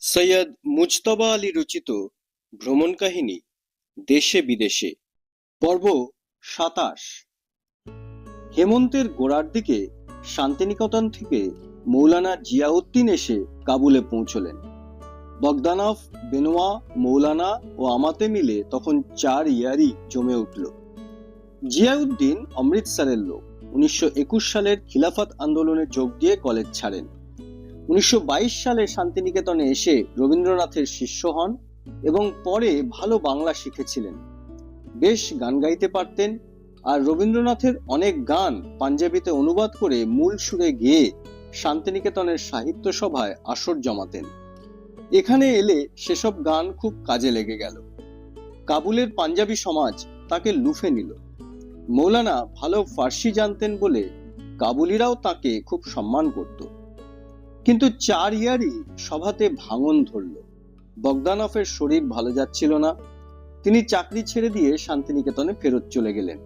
সৈয়দ মুজতবা আলী রচিত ভ্রমণ কাহিনী, দেশে বিদেশে, পর্ব সাতাশ। হেমন্তের গোড়ার দিকে শান্তিনিকেতন থেকে মৌলানা জিয়াউদ্দিন এসে কাবুলে পৌঁছলেন। বগদানফ বেনোয়া, মৌলানা ও আমাতে মিলে তখন চার ইয়ারই জমে উঠল। জিয়াউদ্দিন অমৃতসরের লোক। উনিশশো একুশ সালের খিলাফত আন্দোলনে যোগ দিয়ে কলেজ ছাড়েন। উনিশশো বাইশ সালে শান্তিনিকেতনে এসে রবীন্দ্রনাথের শিষ্য হন এবং পরে ভালো বাংলা শিখেছিলেন। বেশ গান গাইতে পারতেন আর রবীন্দ্রনাথের অনেক গান পাঞ্জাবিতে অনুবাদ করে মূল সুরে গেয়ে শান্তিনিকেতনের সাহিত্য সভায় আসর জমাতেন। এখানে এলে সেসব গান খুব কাজে লেগে গেল। কাবুলের পাঞ্জাবি সমাজ তাকে লুফে নিল। মৌলানা ভালো ফার্সি জানতেন বলে কাবুলিরাও তাকে খুব সম্মান করত। কিন্তু চার ইয়ারই সভাতে ভাঙন ধরল। বগদানফের শরীর ভালো যাচ্ছিল না। তিনি চাকরি ছেড়ে দিয়ে শান্তিনিকেতনে ফেরত চলে গেলেন।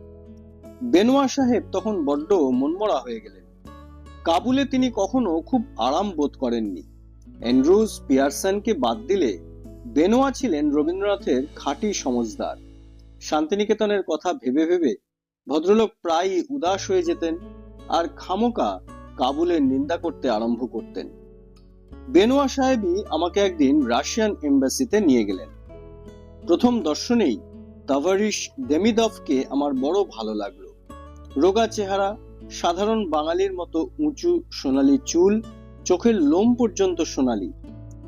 বেনোয়া সাহেব তখন বড্ড মনমরা হয়ে গেলেন। কাবুলে তিনি কখনো খুব আরাম বোধ করেননি। অ্যান্ড্রুজ পিয়ারসনকে বাদ দিলে বেনোয়া ছিলেন রবীন্দ্রনাথের খাঁটি সমজদার শান্তিনিকেতনের কথা ভেবে ভেবে ভদ্রলোক প্রায়ই উদাস হয়ে যেতেন আর খামোকা কাবুলের নিন্দা করতে আরম্ভ করতেন। বেনোয়া সাহেবই আমাকে একদিন রাশিয়ান এম্বাসিতে নিয়ে গেলেন। প্রথম দর্শনেই তাভারিশ দেমিদভকে আমার বড় ভালো লাগল। রোগা চেহারা, সাধারণ বাঙালির মতো উঁচু সোনালি চুল, চোখের লোম পর্যন্ত সোনালি,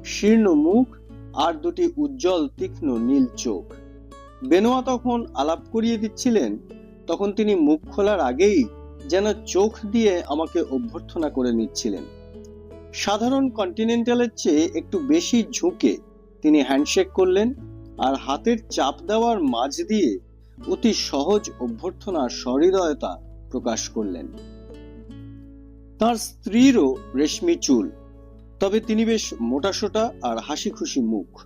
শীর্ণ মুখ আর দুটি উজ্জ্বল তীক্ষ্ণ নীল চোখ। বেনোয়া তখন আলাপ করিয়ে দিচ্ছিলেন, তখন তিনি মুখ খোলার আগেই যেন চোখ দিয়ে আমাকে অভ্যর্থনা করে নিচ্ছিলেন। সাধারণ কন্টিনেন্টালের চেয়ে একটু বেশি ঝুঁকে তিনি হ্যান্ডশেক করলেন আর হাতের চাপ দেওয়ার মাঝ দিয়ে অতি সহজ অভ্যর্থনার সহৃদয়তা প্রকাশ করলেন। তার স্ত্রীরও রেশমি চুল, তবে তিনি বেশ মোটাসোটা আর হাসি খুশি মুখ।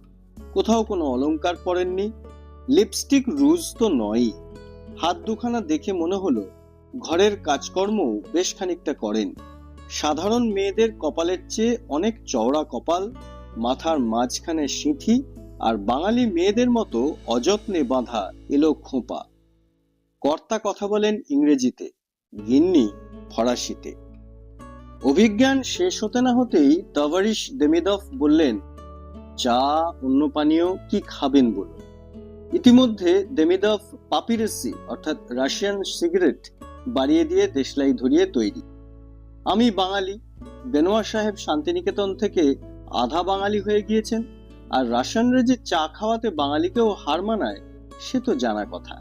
কোথাও কোনো অলংকার পরেননি, লিপস্টিক রুজ তো নয়ই। হাত দুখানা দেখে মনে হলো, ঘরের কাজকর্ম বেশ খানিকটা করেন। সাধারণ মেয়েদের কপালের চেয়ে অনেক চওড়া কপাল, মাথার মাঝখানে সিঁথি আর বাঙালি মেয়েদের মতো অযত্নে বাঁধা এলো খোঁপা। কর্তা কথা বলেন ইংরেজিতে, গিন্নি ফরাসিতে। অভিজ্ঞান শেষ হতে না হতেই তাভারিশ দেমিদফ বললেন, চা, অন্য পানীয় কি খাবেন বলুন? ইতিমধ্যে দেমিদফ পাপিরেসি, অর্থাৎ রাশিয়ান সিগারেট, বাড়িয়ে দিয়ে দেশলাই ধরিয়ে তৈরি। আমি বাঙালি। বেনোয়া সাহেব শান্তিনিকেতন থেকে আধা বাঙালি হয়ে গিয়েছেন আর রাশিয়ানরা যে চা খাওয়াতে বাঙালিকেও হার মানায়, সে তো জানা কথা।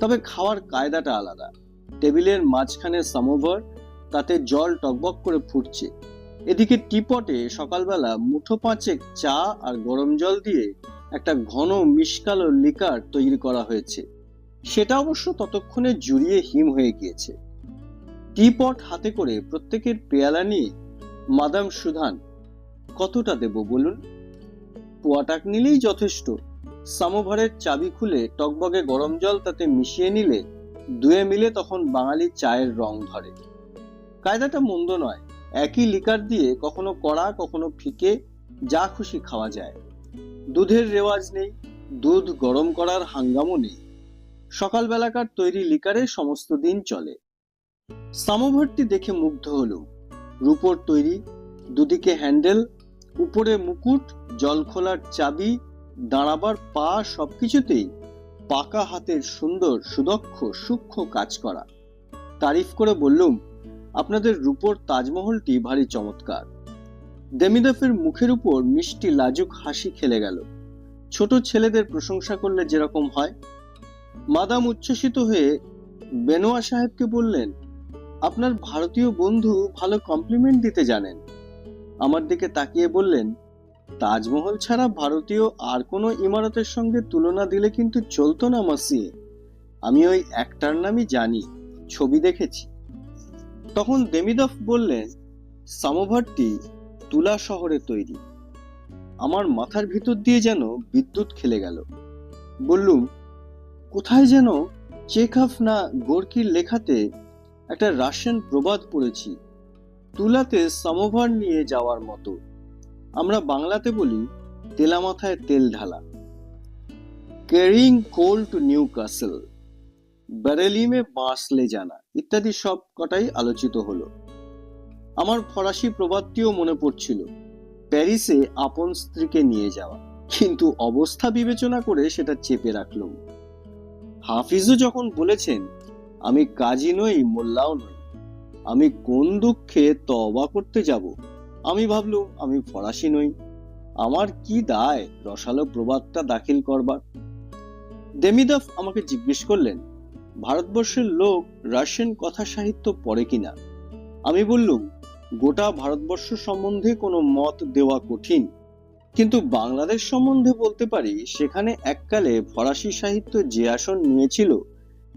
তবে খাওয়ার কায়দাটা আলাদা। টেবিলের মাঝখানে সামোভার তাতে জল টকবক করে ফুটছে। এদিকে টিপটে সকালবেলা মুঠো পাঁচেক চা আর গরম জল দিয়ে একটা ঘন মিশকালো লিকার তৈরি করা হয়েছে। সেটা অবশ্য ততক্ষণে জুড়িয়ে হিম হয়ে গিয়েছে। টিপট হাতে করে প্রত্যেকের পেয়ালা নিয়ে, মাদাম সুধান, কতটা দেব বলুন? পোয়াটাক নিলেই যথেষ্ট। সামোভারের চাবি খুলে টকবগে গরম জল তাতে মিশিয়ে নিলে, দুয়ে মিলে তখন বাঙালি চায়ের রং ধরে। কায়দাটা মন্দ নয়, একই লিকার দিয়ে কখনো কড়া, কখনো ফিকে, যা খুশি খাওয়া যায়। দুধের রেওয়াজ নেই, দুধ গরম করার হাঙ্গামও নেই। সকালবেলাকার তৈরি লিকারে সমস্ত দিন চলে। সামোভারটি দেখে মুগ্ধ হলো রূপোর তৈরি, দুদিকে হ্যান্ডেল, উপরে মুকুট, জল খোলার চাবি, দাঁড়াবার পা সবকিছুতেই পাকা হাতের সুন্দর, সুদক্ষ, সূক্ষ্ম কাজ করা। তারিফ করে বললুম, আপনাদের রূপোর তাজমহলটি ভারী চমৎকার। দেমিদফের মুখের উপর মিষ্টি লাজুক হাসি খেলে গেল। ছোট ছেলেদের প্রশংসা করলে যেরকম হয়। মাদাম উচ্ছ্বসিত হয়ে বেনোয়া সাহেবকে বললেন আপনার ভারতীয় বন্ধু ভালো কমপ্লিমেন্ট দিতে জানেন। আমার দিকে তাকিয়ে বললেন, তাজমহল ছাড়া ভারতীয় আর কোনো ইমারতের সঙ্গে তুলনা দিলে কিন্তু চলতো না মাসি আমি ওই একটার নামই জানি, ছবি দেখেছি। তখন দেমিদফ বললেন, সামোভারটি তুলা শহরে তৈরি। আমার মাথার ভিতর দিয়ে যেন বিদ্যুৎ খেলে গেল। বললুম, কোথায় যেন চেকহাফ না গোর্কির লেখাতে একটা রাশিয়ান প্রবাদ পড়েছি। তুলাতে সামোভার নিয়ে যাওয়ার মতো। আমরা বাংলাতে বলি তেলা মাথায় তেল ঢালা। Carrying coal to Newcastle Bareilly মে বাঁশ লে জানা। ইত্যাদি সব কটাই আলোচিত হলো। আমার ফরাসি প্রবাদটিও মনে পড়ছিল। প্যারিসে আপন স্ত্রীকে নিয়ে যাওয়া। কিন্তু অবস্থা বিবেচনা করে সেটা চেপে রাখলাম। হাফিজও যখন বলেছেন আমি কাজী নই, মোল্লাও নই। আমি কোন দুঃখে তবা করতে যাব? আমি ভাবলুম, আমি ফরাসি নই। আমার কি দায় রসালো প্রবাদটা দাখিল করবার? দেমিদাফ আমাকে জিজ্ঞেস করলেন, ভারতবর্ষের লোক রাশিয়ান কথা সাহিত্য পড়ে কিনা? আমি বললুম, গোটা ভারতবর্ষ সম্বন্ধে কোনো মত দেওয়া কঠিন। কিন্তু বাংলাদেশ সম্বন্ধে বলতে পারি, সেখানে এককালে ফরাসি সাহিত্য যে আসন নিয়েছিল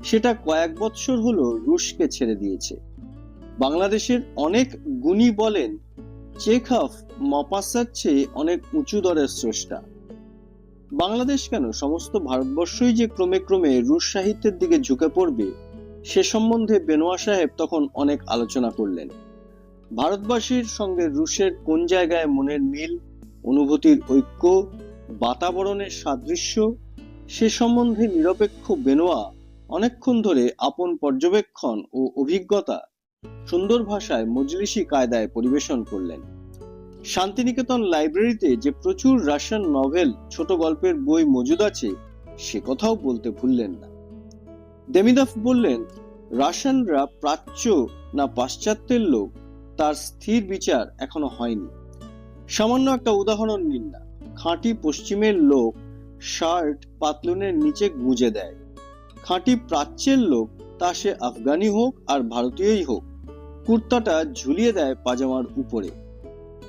সেটা কয়েক বৎসর হলো রুশকে ছেড়ে দিয়েছে। বাংলাদেশের অনেক গুণী বলেন, চেখফ মপাসার চেয়ে অনেক উঁচু দরের স্রষ্টা। বাংলাদেশ কেন সমস্ত ভারতবর্ষই যে ক্রমে ক্রমে রুশ সাহিত্যের দিকে ঝুঁকে পড়বে, সে সম্বন্ধে বেনোয়া সাহেব তখন অনেক আলোচনা করলেন। ভারতবাসীর সঙ্গে রুশের কোন জায়গায় মনের মিল, অনুভূতির ঐক্য, বাতাবরণের সাদৃশ্য, সে সম্বন্ধে নিরপেক্ষ বেনোয়া অনেকক্ষণ ধরে আপন পর্যবেক্ষণ ও অভিজ্ঞতা সুন্দর ভাষায় মজলিসি কায়দায় পরিবেশন করলেন। শান্তিনিকেতন লাইব্রেরিতে যে প্রচুর রাশিয়ান নভেল, ছোট গল্পের বই মজুদ আছে, সে কথাও বলতে ভুললেন না। দেমিদাফ বললেন, রাশিয়ানরা প্রাচ্য না পাশ্চাত্যের লোক, তার স্থির বিচার এখনও হয়নি। সামান্য একটা উদাহরণ নিন না। খাঁটি পশ্চিমের লোক শার্ট পাতলুনের নিচে গুঁজে দেয়। খাঁটি প্রাচ্যের লোক, তা সে আফগানি হোক আর ভারতীয়ই হোক। কুর্তাটা ঝুলিয়ে দেয় পাজামার উপরে।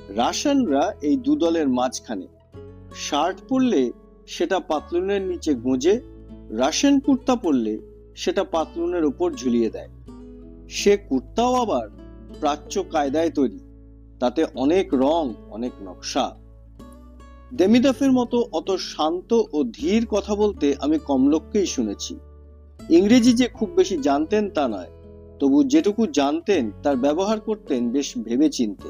রাশিয়ানরা এই দু দলের মাঝখানে। শার্ট পরলে সেটা পাতলুনের নিচে গোঁজে রাশিয়ান কুর্তা পরলে সেটা পাতলুনের উপর ঝুলিয়ে দেয়। সে কুর্তাও আবার প্রাচ্য কায়দায় তৈরি। তাতে অনেক রং, অনেক নকশা। দেমিদাফের মতো অত শান্ত ও ধীর কথা বলতে আমি কম লোককেই শুনেছি। ইংরেজি যে খুব বেশি জানতেন তা নয়। তবু যেটুকু জানতেন, তার ব্যবহার করতেন বেশ ভেবে চিনতে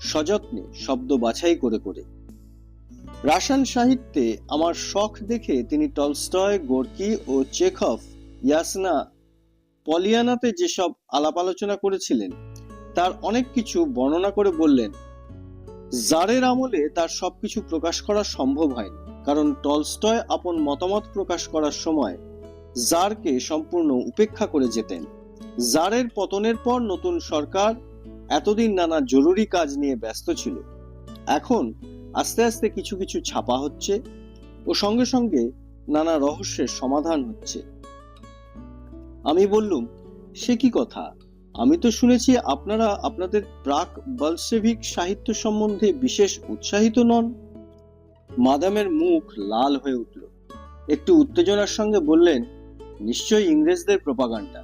সযত্নে, শব্দ বাছাই করে করে। রাসায়ন সাহিত্যে আমার শখ দেখে তিনি টলস্টয়, গোর্কি ও চেখফ ইয়াসনা, পলিয়ানাতে যেসব আলাপ আলোচনা করেছিলেন, তার অনেক কিছু বর্ণনা করে বললেন। জারের আমলে তার সবকিছু প্রকাশ করা সম্ভব হয়নি, কারণ টলস্টয় আপন মতামত প্রকাশ করার সময় জারকে সম্পূর্ণ উপেক্ষা করে যেতেন। জারের পতনের পর নতুন সরকার এতদিন নানা জরুরি কাজ নিয়ে ব্যস্ত ছিল। এখন আস্তে আস্তে কিছু কিছু ছাপা হচ্ছে ও সঙ্গে সঙ্গে নানা রহস্যের সমাধান হচ্ছে। আমি বললুম, সে কি কথা? আমি তো শুনেছি আপনারা আপনাদের প্রাক বলসেভিক সাহিত্য সম্বন্ধে বিশেষ উৎসাহিত নন। মাদামের মুখ লাল হয়ে উঠল। একটু উত্তেজনার সঙ্গে বললেন নিশ্চয়ই ইংরেজদের প্রপাগান্ডা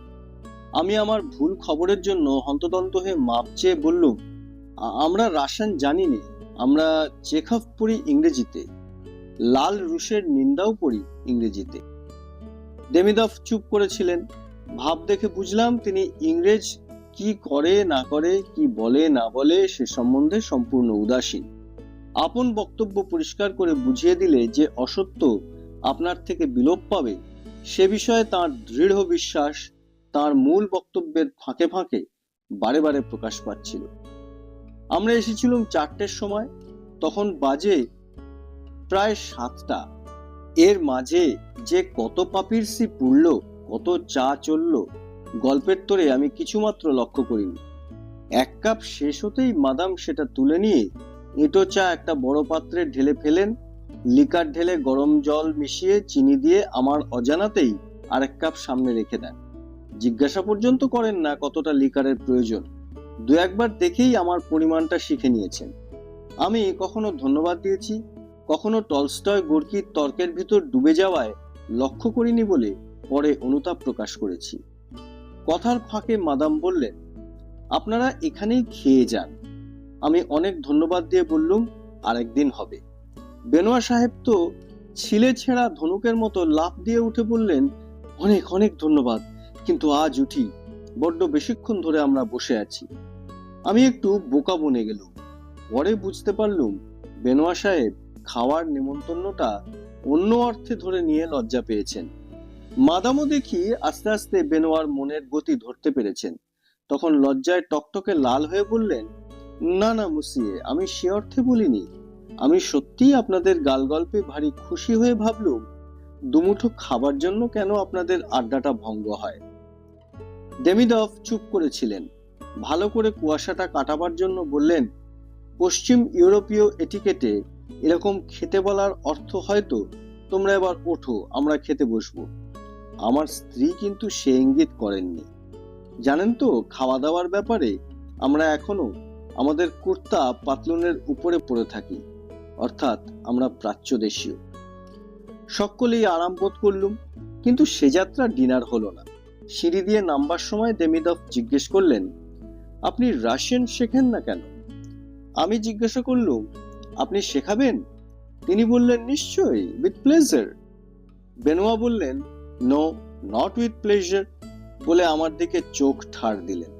আমি আমার ভুল খবরের জন্য হন্তদন্ত হয়ে মাপ চেয়ে বললুম আমরা রাসায়ন জানি নে, আমরা চেখফ পড়ি ইংরেজিতে, লাল রুশের নিন্দাও পড়ি ইংরেজিতে। দেমিদফ চুপ করেছিলেন। ভাব দেখে বুঝলাম তিনি ইংরেজ কি করে, না করে, কি বলে, না বলে সে সম্বন্ধে সম্পূর্ণ উদাসীন। আপন বক্তব্য পরিষ্কার করে বুঝিয়ে দিলে যে অসত্য আপনার থেকে বিলোপ পাবে সে বিষয়ে তার দৃঢ় বিশ্বাস, তার মূল বক্তব্যের ফাঁকে ফাঁকে বারে বারে প্রকাশ পাচ্ছিল। আমরা এসেছিলাম চারটের সময়, তখন বাজে প্রায় সাতটা। এর মাঝে যে কত পাপির সি পুড়ল, কত চা চলল, গল্পের তোরে আমি কিছুমাত্র লক্ষ্য করিনি। এক কাপ শেষ হতেই মাদাম সেটা তুলে নিয়ে এঁটো চা একটা বড় পাত্রে ঢেলে ফেলেন লিকার ঢেলে গরম জল মিশিয়ে চিনি দিয়ে আমার অজানাতেই আরেক কাপ সামনে রেখে দেন। জিজ্ঞাসা পর্যন্ত করেন না কতটা লিকারের প্রয়োজন। দু একবার দেখেই আমার পরিমাণটা শিখে নিয়েছেন। আমি কখনো ধন্যবাদ দিয়েছি, কখনো টলস্টয় গোর্কির তর্কের ভিতর ডুবে যাওয়ায় লক্ষ্য করিনি বলে পরে অনুতাপ প্রকাশ করেছি। কথার ফাঁকে মাদাম বললেন, আপনারা এখানেই খেয়ে যান। আমি অনেক ধন্যবাদ দিয়ে বললুম, আরেকদিন হবে। বেনোয়া সাহেব তো ছিলে ছেঁড়া ধনুকের মতো লাফ দিয়ে উঠে বললেন, অনেক অনেক ধন্যবাদ, কিন্তু আজ উঠি, বড্ড বেশিক্ষণ ধরে আমরা বসে আছি। আমি একটু বোকা বনে গেলুম। পরে বুঝতে পারলুম, বেনোয়া সাহেব খাওয়ার নেমন্তন্নটা অন্য অর্থে ধরে নিয়ে লজ্জা পেয়েছেন। মাদামও দেখি আস্তে আস্তে বেনোয়ার মনের গতি ধরতে পেরেছেন। তখন লজ্জায় টকটকে লাল হয়ে বললেন, না না, মুসিয়ে, আমি সে অর্থে বলিনি। আমি সত্যিই আপনাদের গাল গল্পে ভারী খুশি হয়ে ভাবলুম, দুমুঠো খাবার জন্য কেন আপনাদের আড্ডাটা ভঙ্গ হয়। ডেমিডভ চুপ করেছিলেন। ভালো করে কুয়াশাটা কাটাবার জন্য বললেন, পশ্চিম ইউরোপীয় এটিকেটে এরকম খেতে বলার অর্থ হয়তো তোমরা এবার ওঠো, আমরা খেতে বসবো। আমার স্ত্রী কিন্তু সে ইঙ্গিত করেননি। জানেন তো খাওয়া দাওয়ার ব্যাপারে আমরা এখনও আমাদের কুর্তা পাতলুনের উপরে পড়ে থাকি। অর্থাৎ আমরা প্রাচ্য দেশীয়। সকলেই আরাম বোধ করলুম, কিন্তু সে যাত্রা ডিনার হলো না। সিঁড়ি দিয়ে নামবার সময় দেমিদভ জিজ্ঞেস করলেন, আপনি রাশিয়ান শেখেন না কেন? আমি জিজ্ঞাসা করলুম, আপনি শেখাবেন? তিনি বললেন, নিশ্চয়ই উইথ প্লেজার বেনোয়া বললেন নো নট উইথ প্লেজার বলে আমার দিকে চোখ ঠার দিলেন।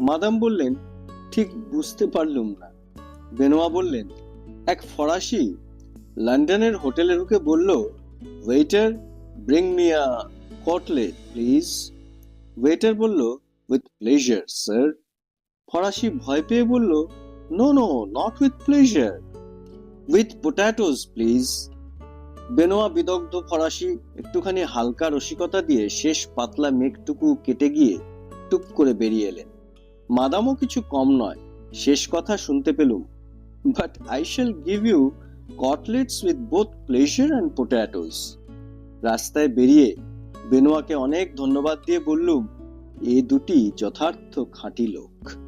মাদাম বললেন, ঠিক বুঝতে পারলুম না। বেনোয়া বললেন এক ফরাসি লন্ডনের হোটেলে ঢুকে বলল waiter bring me a cutlet please waiter বলল উইথ প্লেজার স্যার ফরাসি ভয় পেয়ে বলল no no not with pleasure with potatoes please Benoit বিদগ্ধ ফরাসি একটুখানি হালকা রসিকতা দিয়ে শেষ পাতলা মেঘটুকু কেটে গিয়ে টুক করে বেরিয়ে এলেন। মাদামও কিছু কম নয়, শেষ কথা শুনতে পেলুম। But I shall give you cutlets with both pleasure and potatoes রাস্তায় বেরিয়ে বেনোয়াকে অনেক ধন্যবাদ দিয়ে বললুম, এ দুটি যথার্থ খাঁটি লোক।